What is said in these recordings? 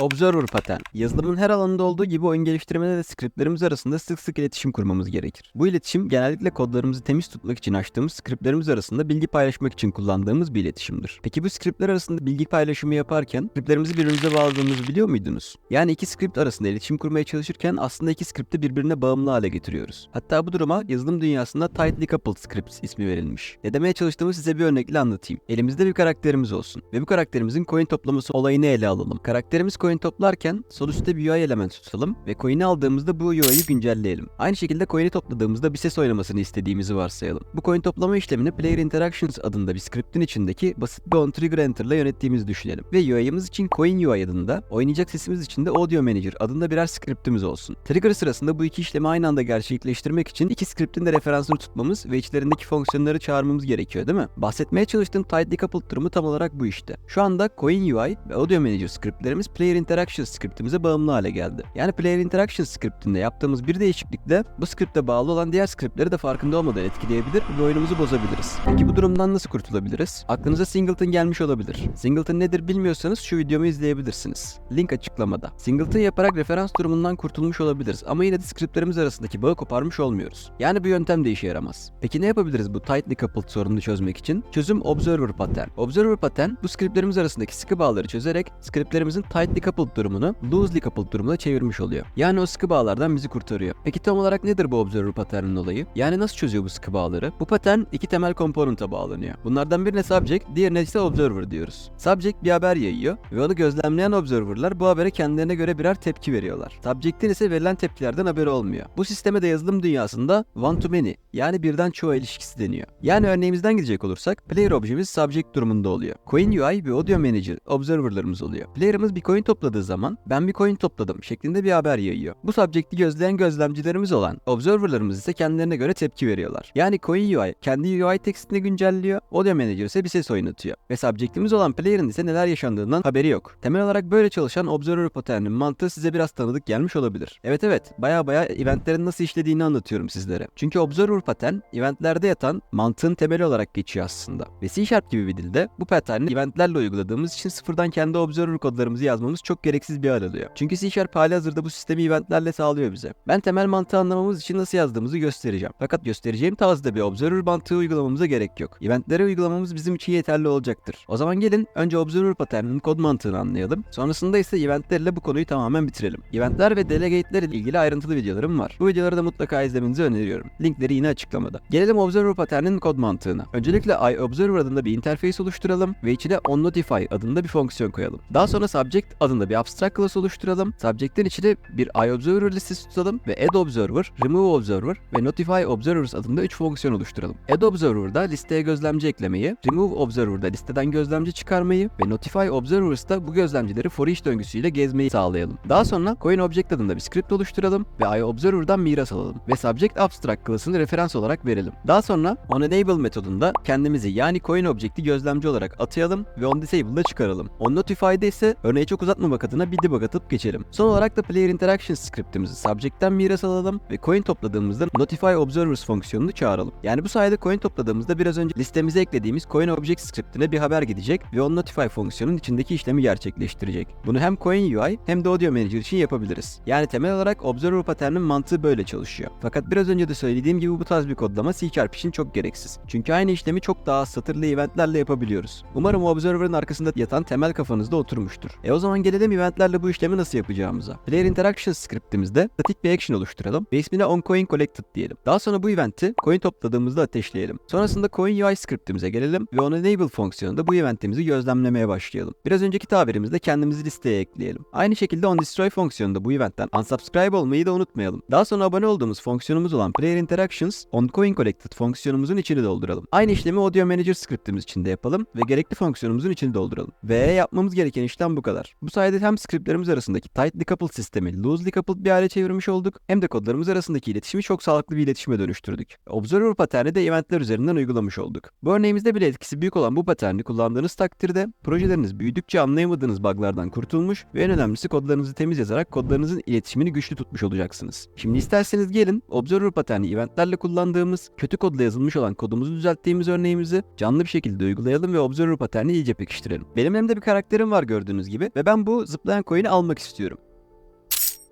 Observer patern. Yazılımın her alanında olduğu gibi oyun geliştirmede de skriptlerimiz arasında sık sık iletişim kurmamız gerekir. Bu iletişim genellikle kodlarımızı temiz tutmak için açtığımız skriptlerimiz arasında bilgi paylaşmak için kullandığımız bir iletişimdir. Peki bu skriptler arasında bilgi paylaşımı yaparken skriptlerimizi birbirimize bağladığımızı biliyor muydunuz? Yani iki skript arasında iletişim kurmaya çalışırken aslında iki skripti birbirine bağımlı hale getiriyoruz. Hatta bu duruma yazılım dünyasında tightly coupled scripts ismi verilmiş. Ne demeye çalıştığımı size bir örnekle anlatayım. Elimizde bir karakterimiz olsun ve bu karakterimizin coin toplaması olayını ele alalım. Karakterimiz coin toplarken sol üstte bir UI element tutalım ve coin'i aldığımızda bu UI'yi güncelleyelim. Aynı şekilde coin'i topladığımızda bir ses oynamasını istediğimizi varsayalım. Bu coin toplama işlemini Player Interactions adında bir scriptin içindeki basit bir on trigger enter ile yönettiğimizi düşünelim. Ve UI'ımız için coin UI adında, oynayacak sesimiz için de audio manager adında birer scriptimiz olsun. Trigger sırasında bu iki işlemi aynı anda gerçekleştirmek için iki scriptin de referansını tutmamız ve içlerindeki fonksiyonları çağırmamız gerekiyor değil mi? Bahsetmeye çalıştığım tightly coupled durumu tam olarak bu işte. Şu anda coin UI ve audio manager scriptlerimiz Player Interactions scriptimize bağımlı hale geldi. Yani Player Interactions scriptinde yaptığımız bir değişiklikle bu scripte bağlı olan diğer scriptleri de farkında olmadan etkileyebilir ve oyunumuzu bozabiliriz. Peki bu durumdan nasıl kurtulabiliriz? Aklınıza Singleton gelmiş olabilir. Singleton nedir bilmiyorsanız şu videomu izleyebilirsiniz. Link açıklamada. Singleton yaparak referans durumundan kurtulmuş olabiliriz ama yine de scriptlerimiz arasındaki bağı koparmış olmuyoruz. Yani bu yöntem de işe yaramaz. Peki ne yapabiliriz bu tightly coupled sorununu çözmek için? Çözüm Observer Pattern. Observer Pattern bu scriptlerimiz arasındaki sıkı bağları çözerek scriptlerimizin tightly coupled durumunu loosely coupled durumuna çevirmiş oluyor. Yani o sıkı bağlardan bizi kurtarıyor. Peki tam olarak nedir bu Observer Pattern'ın olayı? Yani nasıl çözüyor bu sıkı bağları? Bu pattern iki temel komponenta bağlanıyor. Bunlardan birine subject, diğerine ise observer diyoruz. Subject bir haber yayıyor ve onu gözlemleyen observerlar bu habere kendilerine göre birer tepki veriyorlar. Subject'in ise verilen tepkilerden haberi olmuyor. Bu sisteme de yazılım dünyasında one to many yani birden çoğu ilişkisi deniyor. Yani örneğimizden gidecek olursak player objemiz subject durumunda oluyor. Coin UI ve audio manager observerlarımız oluyor. Player'ımız bir coin topladığı zaman ben bir coin topladım şeklinde bir haber yayıyor. Bu subject'i gözleyen gözlemcilerimiz olan observerlarımız ise kendilerine göre tepki veriyorlar. Yani coin UI kendi UI tekstini güncelliyor, audio manager ise bir ses oynatıyor. Ve subject'imiz olan player'ın ise neler yaşandığından haberi yok. Temel olarak böyle çalışan observer pattern'in mantığı size biraz tanıdık gelmiş olabilir. Evet evet baya baya eventlerin nasıl işlediğini anlatıyorum sizlere. Çünkü observer pattern eventlerde yatan mantığın temeli olarak geçiyor aslında. Ve C Sharp gibi bir dilde bu pattern'i eventlerle uyguladığımız için sıfırdan kendi observer kodlarımızı yazmamız çok gereksiz bir hal alıyor. Çünkü C Sharp hali hazırda bu sistemi eventlerle sağlıyor bize. Ben temel mantığı anlamamız için nasıl yazdığımızı göstereceğim. Fakat göstereceğim tarzda bir observer mantığı uygulamamıza gerek yok. Eventlere uygulamamız bizim için yeterli olacaktır. O zaman gelin önce observer pattern'ın kod mantığını anlayalım. Sonrasında ise eventlerle bu konuyu tamamen bitirelim. Eventler ve delegate'ler ile ilgili ayrıntılı videolarım var. Bu videoları da mutlaka izlemenizi öneriyorum. Linkleri yine açıklamada. Gelelim observer pattern'in kod mantığına. Öncelikle iObserver adında bir interface oluşturalım ve içine onNotify adında bir fonksiyon koyalım. Daha sonra subject adında bir abstract class oluşturalım. Subject'in içine bir iObserver listesi tutalım ve addObserver, removeObserver ve notifyObservers adında 3 fonksiyon oluşturalım. addObserver'da listeye gözlemci eklemeyi, removeObserver'da listeden gözlemci çıkarmayı ve notifyObservers'ta bu gözlemcileri for each döngüsüyle gezmeyi sağlayalım. Daha sonra CoinObject adında bir script oluşturalım ve iObserver'dan miras alalım ve subject abstract class'ını referans olarak verelim. Daha sonra onEnable metodunda kendimizi yani CoinObject'i gözlemci olarak atayalım ve onDisable'da çıkaralım. OnNotify'da ise örneği çok uzatmamak adına bir debug atıp geçelim. Son olarak da Player Interaction scriptimizi subject'ten miras alalım ve coin topladığımızda Notify Observers fonksiyonunu çağıralım. Yani bu sayede coin topladığımızda biraz önce listemize eklediğimiz coin object scriptine bir haber gidecek ve on notify fonksiyonun içindeki işlemi gerçekleştirecek. Bunu hem coin UI hem de audio manager için yapabiliriz. Yani temel olarak observer pattern'ın mantığı böyle çalışıyor. Fakat biraz önce de söylediğim gibi bu tarz bir kodlama C için çok gereksiz. Çünkü aynı işlemi çok daha satırlı eventlerle yapabiliyoruz. Umarım observer'ın arkasında yatan temel kafanızda oturmuştur. E o zaman gelelim eventlerle bu işlemi nasıl yapacağımıza. Player Interaction scriptimizde statik bir action oluşturalım ve ismine onCoin collected diyelim. Daha sonra bu eventi coin topladığımızda ateşleyelim. Sonrasında coin UI scriptimize gelelim ve onEnable fonksiyonunda bu eventimizi gözlemlemeye başlayalım. Biraz önceki tabirimizde kendimizi listeye ekleyelim. Aynı şekilde onDestroy fonksiyonunda bu eventten unsubscribe olmayı da unutmayalım. Daha sonra abone olduğumuz fonksiyonumuz olan Player Interactions onCoin collected fonksiyonumuzun içini dolduralım. Aynı işlemi Audio Manager scriptimiz için de yapalım ve gerekli fonksiyonumuzun içini dolduralım. Ve yapmamız gereken işlem bu kadar. Bu sayede hem scriptlerimiz arasındaki tightly coupled sistemi loosely coupled bir hale çevirmiş olduk hem de kodlarımız arasındaki iletişimi çok sağlıklı bir iletişime dönüştürdük. Observer paterni de eventler üzerinden uygulamış olduk. Bu örneğimizde bile etkisi büyük olan bu paterni kullandığınız takdirde projeleriniz büyüdükçe anlayamadığınız buglardan kurtulmuş ve en önemlisi kodlarınızı temiz yazarak kodlarınızın iletişimini güçlü tutmuş olacaksınız. Şimdi isterseniz gelin Observer paterni eventlerle kullandığımız, kötü kodla yazılmış olan kodumuzu düzelttiğimiz örneğimizi canlı bir şekilde uygulayalım ve Observer paterni iyice pekiştirelim. Benim elimde bir karakterim var gördüğünüz gibi ve ben bu zıplayan coin'i almak istiyorum.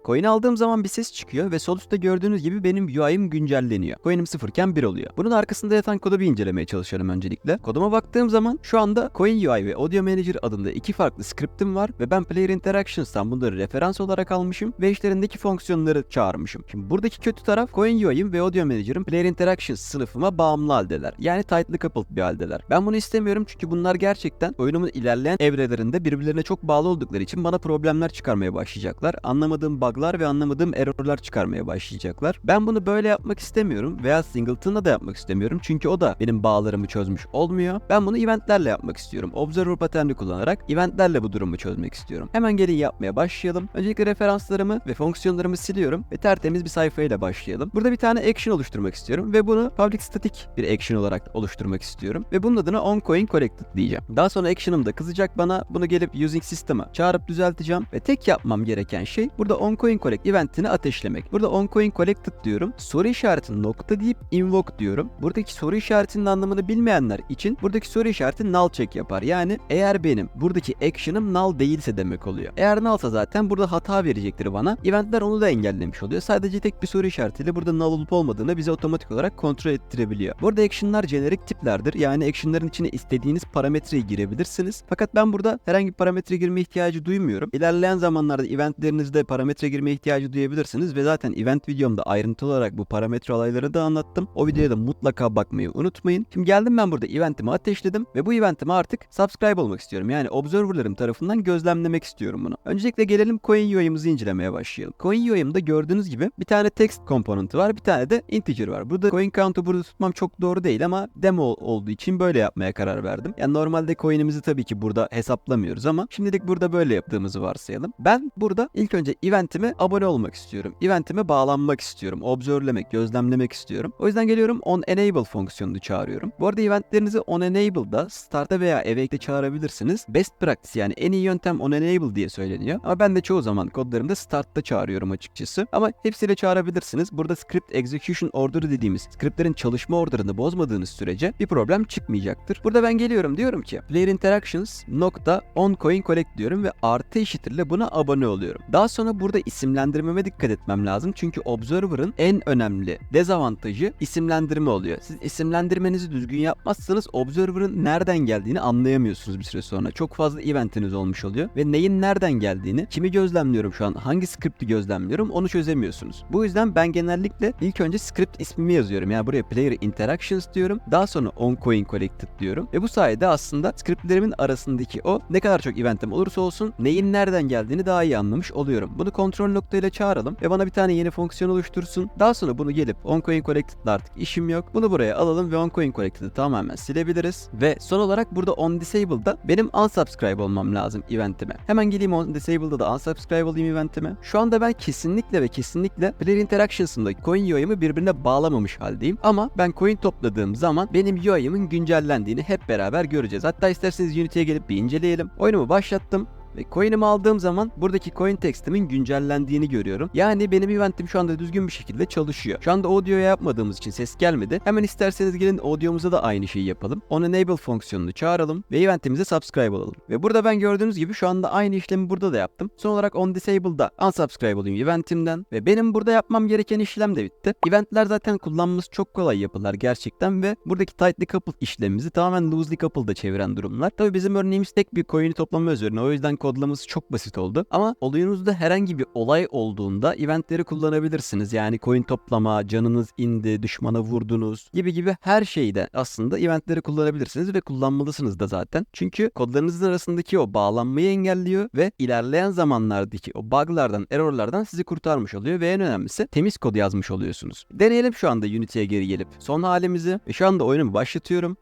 Coin aldığım zaman bir ses çıkıyor ve sol üstte gördüğünüz gibi benim UI'm güncelleniyor. Coin'im sıfırken 1 oluyor. Bunun arkasında yatan kodu bir incelemeye çalışıyorum öncelikle. Koduma baktığım zaman şu anda Coin UI ve Audio Manager adında iki farklı scriptim var ve ben Player Interactions'tan bunları referans olarak almışım ve işlerindeki fonksiyonları çağırmışım. Şimdi buradaki kötü taraf Coin UI'm ve Audio Manager'ım Player Interactions sınıfıma bağımlı haldeler. Yani tightly coupled bir haldeler. Ben bunu istemiyorum çünkü bunlar gerçekten oyunumun ilerleyen evrelerinde birbirlerine çok bağlı oldukları için bana problemler çıkarmaya başlayacaklar. Anlamadığım bug'lar ve anlamadığım error'lar çıkarmaya başlayacaklar. Ben bunu böyle yapmak istemiyorum veya Singleton'la da yapmak istemiyorum çünkü o da benim bağlarımı çözmüş olmuyor. Ben bunu eventlerle yapmak istiyorum. Observer patterni kullanarak eventlerle bu durumu çözmek istiyorum. Hemen gelin yapmaya başlayalım. Öncelikle referanslarımı ve fonksiyonlarımı siliyorum ve tertemiz bir sayfayla başlayalım. Burada bir tane action oluşturmak istiyorum ve bunu public static bir action olarak oluşturmak istiyorum ve bunun adına onCoin collected diyeceğim. Daha sonra action'ım da kızacak bana. Bunu gelip using system'a çağırıp düzelteceğim ve tek yapmam gereken şey burada onCoin collect eventini ateşlemek. Burada onCoin collected diyorum. Soru işareti nokta deyip invoke diyorum. Buradaki soru işaretinin anlamını bilmeyenler için buradaki soru işareti null check yapar. Yani eğer benim buradaki action'ım null değilse demek oluyor. Eğer nullsa zaten burada hata verecektir bana. Eventler onu da engellemiş oluyor. Sadece tek bir soru işaretiyle burada null olup olmadığını bize otomatik olarak kontrol ettirebiliyor. Burada action'lar jenerik tiplerdir. Yani action'ların içine istediğiniz parametreyi girebilirsiniz. Fakat ben burada herhangi bir parametre girme ihtiyacı duymuyorum. İlerleyen zamanlarda eventlerinizde parametre girme ihtiyacı duyabilirsiniz ve zaten event videomda ayrıntılı olarak bu parametre olayları da anlattım. O videoya da mutlaka bakmayı unutmayın. Şimdi geldim ben burada eventimi ateşledim ve bu eventime artık subscribe olmak istiyorum. Yani observerlarım tarafından gözlemlemek istiyorum bunu. Öncelikle gelelim Coin UI'mizi incelemeye başlayalım. Coin UI'mde gördüğünüz gibi bir tane text komponenti var, bir tane de integer var. Burada coin count'u burada tutmam çok doğru değil ama demo olduğu için böyle yapmaya karar verdim. Yani normalde coin'imizi tabii ki burada hesaplamıyoruz ama şimdilik burada böyle yaptığımızı varsayalım. Ben burada ilk önce eventime abone olmak istiyorum. Eventime bağlanmak istiyorum. Observelemek, gözlemlemek istiyorum. O yüzden geliyorum on enable fonksiyonunu çağırıyorum. Bu arada eventlerinizi on enable'da start'a veya awake'de çağırabilirsiniz. Best practice yani en iyi yöntem on enable diye söyleniyor. Ama ben de çoğu zaman kodlarımda start'ta çağırıyorum açıkçası. Ama hepsiyle çağırabilirsiniz. Burada script execution order dediğimiz scriptlerin çalışma orderını bozmadığınız sürece bir problem çıkmayacaktır. Burada ben geliyorum diyorum ki player interactions nokta on coin collect diyorum ve artı eşittirle buna abone oluyorum. Daha sonra burada isimlendirmeme dikkat etmem lazım. Çünkü Observer'ın en önemli dezavantajı isimlendirme oluyor. Siz isimlendirmenizi düzgün yapmazsanız Observer'ın nereden geldiğini anlayamıyorsunuz bir süre sonra. Çok fazla eventiniz olmuş oluyor ve neyin nereden geldiğini, kimi gözlemliyorum şu an, hangi script'i gözlemliyorum onu çözemiyorsunuz. Bu yüzden ben genellikle ilk önce script ismimi yazıyorum. Yani buraya player interactions diyorum. Daha sonra onCoin collected diyorum. Ve bu sayede aslında scriptlerimin arasındaki o ne kadar çok eventim olursa olsun neyin nereden geldiğini daha iyi anlamış oluyorum. Bunu kontrol noktayla çağıralım ve bana bir tane yeni fonksiyon oluştursun. Daha sonra bunu gelip onCoin collected'la artık işim yok. Bunu buraya alalım ve onCoin collected'ı tamamen silebiliriz. Ve son olarak burada on disabled'da benim unsubscribe olmam lazım eventime. Hemen geleyim on disabled'da da unsubscribe olayım eventime. Şu anda ben kesinlikle ve kesinlikle player interactions'ımdaki coin UI'mi birbirine bağlamamış haldeyim. Ama ben coin topladığım zaman benim UI'min güncellendiğini hep beraber göreceğiz. Hatta isterseniz Unity'ye gelip bir inceleyelim. Oyunumu başlattım. Ve coin'imi aldığım zaman buradaki coin textimin güncellendiğini görüyorum. Yani benim eventim şu anda düzgün bir şekilde çalışıyor. Şu anda audio'ya yapmadığımız için ses gelmedi. Hemen isterseniz gelin audio'muza da aynı şeyi yapalım. On enable fonksiyonunu çağıralım ve eventimize subscribe olalım. Ve burada ben gördüğünüz gibi şu anda aynı işlemi burada da yaptım. Son olarak on disable'da unsubscribe olayım eventimden ve benim burada yapmam gereken işlem de bitti. Eventler zaten kullanması çok kolay yapılar gerçekten ve buradaki tightly coupled işlemimizi tamamen loosely coupled'a çeviren durumlar. Tabi bizim örneğimiz tek bir coin'i toplama üzerine o yüzden kodlaması çok basit oldu. Ama oyununuzda herhangi bir olay olduğunda eventleri kullanabilirsiniz. Yani coin toplama, canınız indi, düşmana vurdunuz gibi gibi her şeyde aslında eventleri kullanabilirsiniz ve kullanmalısınız da zaten. Çünkü kodlarınızın arasındaki o bağlanmayı engelliyor ve ilerleyen zamanlardaki o buglardan, errorlardan sizi kurtarmış oluyor ve en önemlisi temiz kod yazmış oluyorsunuz. Deneyelim şu anda Unity'ye geri gelip son halimizi ve şu anda oyunumu başlatıyorum.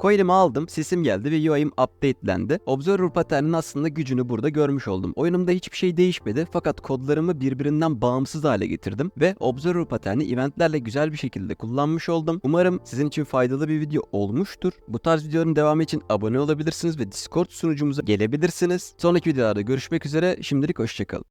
Coin'imi aldım, sesim geldi ve UI'm updatelendi. Observer pattern'in aslında gücünü burada görmüş oldum. Oyunumda hiçbir şey değişmedi fakat kodlarımı birbirinden bağımsız hale getirdim ve Observer pattern'i eventlerle güzel bir şekilde kullanmış oldum. Umarım sizin için faydalı bir video olmuştur. Bu tarz videoların devamı için abone olabilirsiniz ve Discord sunucumuza gelebilirsiniz. Sonraki videolarda görüşmek üzere. Şimdilik hoşçakalın.